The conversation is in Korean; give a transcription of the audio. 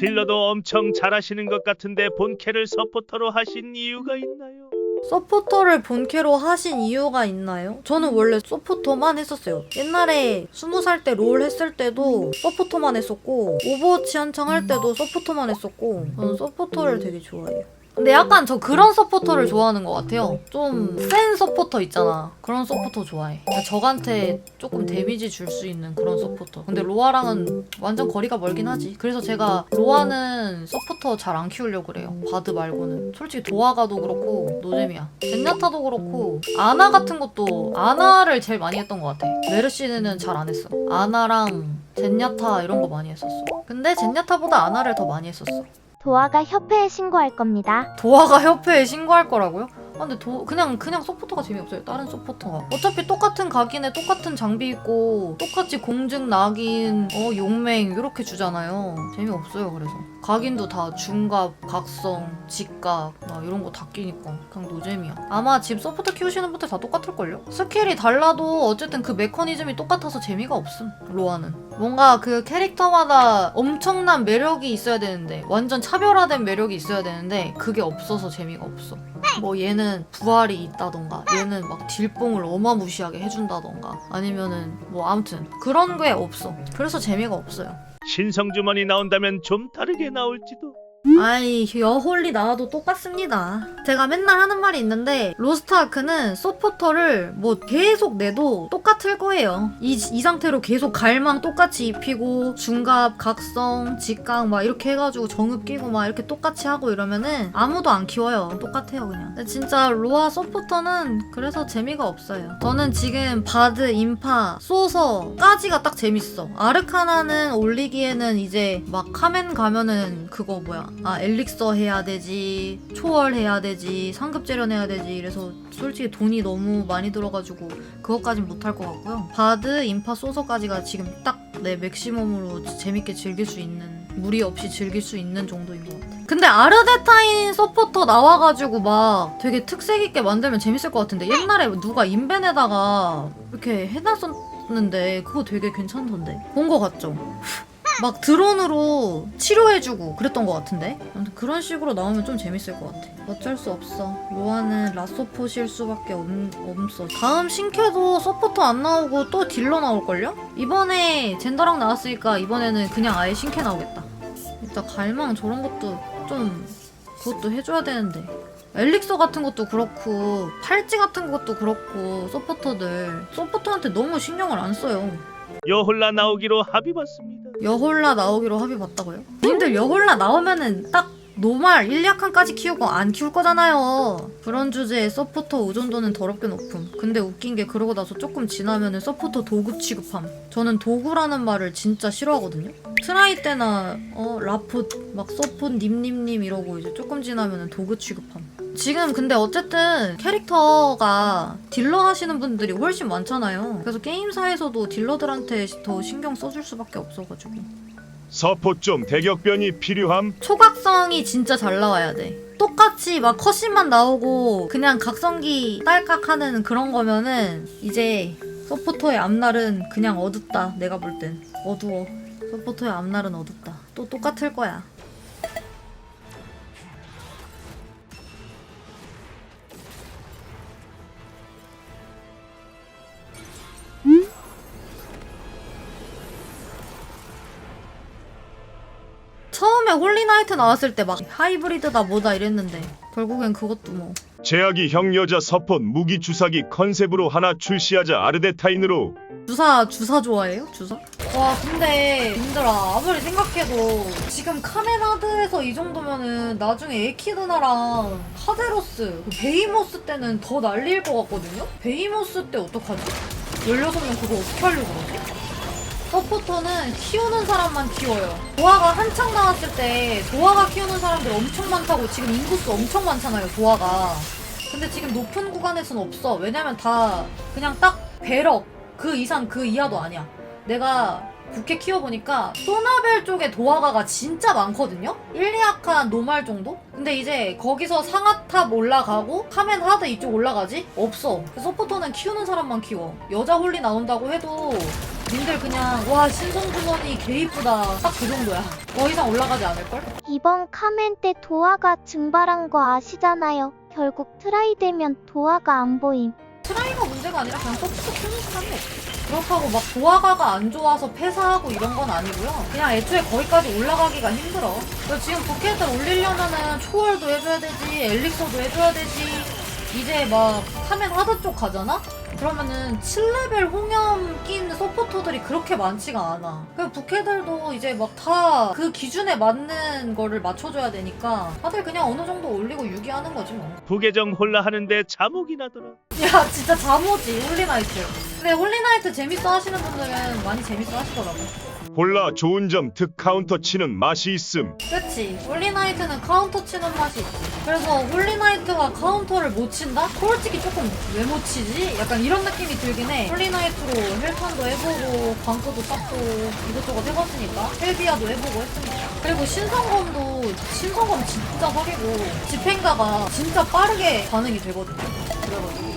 딜러도 엄청 잘하시는 것 같은데 본캐를 서포터로 하신 이유가 있나요? 서포터를 본캐로 하신 이유가 있나요? 저는 원래 서포터만 했었어요. 옛날에 20살 때 롤 했을 때도 서포터만 했었고 오버워치 한창 할 때도 서포터만 했었고 저는 서포터를 되게 좋아해요. 근데 약간 저 그런 서포터를 좋아하는 것 같아요. 좀 센 서포터 있잖아. 그런 서포터 좋아해. 그러니까 적한테 조금 데미지 줄 수 있는 그런 서포터. 근데 로아랑은 완전 거리가 멀긴 하지. 그래서 제가 로아는 서포터 잘 안 키우려고 그래요. 바드 말고는. 솔직히 도화가도 그렇고 노잼이야. 젠야타도 그렇고 아나 같은 것도 아나를 제일 많이 했던 것 같아. 메르시는 잘 안 했어. 아나랑 젠야타 이런 거 많이 했었어. 근데 젠야타보다 아나를 더 많이 했었어. 도아가 협회에 신고할 겁니다. 도화가 협회에 신고할 거라고요? 아, 근데 도 그냥 그냥 서포터가 재미없어요. 다른 서포터가 어차피 똑같은 각인에 똑같은 장비 입고 똑같이 공증 낙인 어 용맹 이렇게 주잖아요. 재미없어요. 그래서 각인도 다 중갑, 각성, 직각 막 이런 거 다 끼니까 그냥 노잼이야. 아마 집 서포터 키우시는 분들 다 똑같을 걸요. 스킬이 달라도 어쨌든 그 메커니즘이 똑같아서 재미가 없음. 로아는 뭔가 그 캐릭터마다 엄청난 매력이 있어야 되는데 완전 차별화된 매력이 있어야 되는데 그게 없어서 재미가 없어. 뭐 얘는 부활이 있다던가 얘는 막 딜뽕을 어마무시하게 해준다던가 아니면은 뭐 아무튼 그런 게 없어. 그래서 재미가 없어요. 신성주머니 나온다면 좀 다르게 나올지도. 아이 여홀리 나와도 똑같습니다. 제가 맨날 하는 말이 있는데 로스트아크는 서포터를 뭐 계속 내도 똑같을 거예요. 이, 이 상태로 계속 갈망 똑같이 입히고 중갑, 각성, 직각 막 이렇게 해가지고 정읍 끼고 막 이렇게 똑같이 하고 이러면은 아무도 안 키워요. 똑같아요 그냥. 근데 진짜 로아 서포터는 그래서 재미가 없어요. 저는 지금 바드, 인파, 소서까지가 딱 재밌어. 아르카나는 올리기에는 이제 막 카멘 가면은 그거 뭐야 아 엘릭서 해야 되지 초월 해야 되지 상급 재련해야 되지. 이래서 솔직히 돈이 너무 많이 들어가지고 그것까진 못할 것 같고요. 바드 인파 소서까지가 지금 딱 내 맥시멈으로 재밌게 즐길 수 있는 무리 없이 즐길 수 있는 정도인 것 같아 근데 아르데타인 서포터 나와가지고 막 되게 특색 있게 만들면 재밌을 것 같은데. 옛날에 누가 인벤에다가 이렇게 해놨었는데 그거 되게 괜찮던데. 본 것 같죠? 막 드론으로 치료해주고 그랬던 것 같은데? 아무튼 그런 식으로 나오면 좀 재밌을 것 같아. 어쩔 수 없어. 로아는 라소포실 수밖에 없, 없어. 다음 신캐도 서포터 안 나오고 또 딜러 나올걸요? 이번에 젠더랑 나왔으니까 이번에는 그냥 아예 신캐 나오겠다. 일단 갈망 저런 것도 좀 그것도 해줘야 되는데. 엘릭서 같은 것도 그렇고 팔찌 같은 것도 그렇고 서포터들. 서포터한테 너무 신경을 안 써요. 여홀라 나오기로 합의 봤습니다. 여홀라 나오기로 합의 봤다고요? 님들 여홀라 나오면은 딱 노말 1약한까지 키우고 안 키울 거잖아요. 그런 주제에 서포터 의존도는 더럽게 높음. 근데 웃긴 게 그러고 나서 조금 지나면은 서포터 도구 취급함. 저는 도구라는 말을 진짜 싫어하거든요. 트라이 때나 어 라풋 막 서폿 님님님 이러고 이제 조금 지나면은 도구 취급함. 지금 근데 어쨌든 캐릭터가 딜러 하시는 분들이 훨씬 많잖아요. 그래서 게임사에서도 딜러들한테 더 신경 써줄 수밖에 없어가지고. 서포 좀 대격변이 필요함. 초각성이 진짜 잘 나와야 돼. 똑같이 막 컷신만 나오고 그냥 각성기 딸깍 하는 그런 거면은 이제 서포터의 앞날은 그냥 어둡다. 내가 볼 땐 어두워. 서포터의 앞날은 어둡다. 또 똑같을 거야. 처음에 홀리나이트 나왔을 때 막 하이브리드다 뭐다 이랬는데 결국엔 그것도 뭐 제약이 형 여자 서폿 무기 주사기 컨셉으로 하나 출시하자 아르데타인으로. 주사 주사 좋아해요? 주사? 와 근데 님들아 아무리 생각해도 지금 카메라드에서 이 정도면은 나중에 에키드나랑 카데로스 그 베이모스 때는 더 난리일 것 같거든요? 베이모스 때 어떡하지? 16명 그거 어떻게 하려고 그러지? 서포터는 키우는 사람만 키워요. 도화가 한창 나왔을 때 도화가 키우는 사람들 엄청 많다고 지금 인구수 엄청 많잖아요, 도화가. 근데 지금 높은 구간에서는 없어. 왜냐면 다 그냥 딱 배럭 그 이상 그 이하도 아니야. 내가 국회 키워보니까 소나벨 쪽에 도화가가 진짜 많거든요? 1, 2약한 노말 정도? 근데 이제 거기서 상하탑 올라가고 카멘 하드 이쪽 올라가지? 없어. 서포터는 키우는 사람만 키워. 여자 홀리 나온다고 해도 님들 그냥 와 신성 주머니 개 이쁘다 딱 그 정도야 더 이상 올라가지 않을걸? 이번 카멘 때 도화가 증발한 거 아시잖아요. 결국 트라이 되면 도화가 안 보임. 트라이가 문제가 아니라 그냥 서포트 큐니스한데 그렇다고 막 도화가가 안 좋아서 폐사하고 이런 건 아니고요 그냥 애초에 거기까지 올라가기가 힘들어 그래서 지금 부캐들 올리려면은 초월도 해줘야 되지 엘릭서도 해줘야 되지 이제 막 카멘 하드 쪽 가잖아? 그러면은 7레벨 홍염 낀 서포터들이 그렇게 많지가 않아. 그 부캐들도 이제 막 다 그 기준에 맞는 거를 맞춰줘야 되니까 다들 그냥 어느 정도 올리고 유기하는 거지 뭐. 부계정 홀라 하는데 자목이 나더라. 야 진짜 잠오지 홀리나이트 근데 홀리나이트 재밌어 하시는 분들은 많이 재밌어 하시더라고 홀라 좋은 점 득 카운터 치는 맛이 있음. 그치 홀리나이트는 카운터 치는 맛이 있지 그래서 홀리나이트가 카운터를 못 친다? 솔직히 조금 왜 못 치지? 약간 이런 느낌이 들긴 해 홀리나이트로 헬판도 해보고 광고도 쌓고 이것저것 해봤으니까 헬비아도 해보고 했으니까 그리고 신성검도 신성검 진짜 사기고 집행가가 진짜 빠르게 반응이 되거든요 그래가지고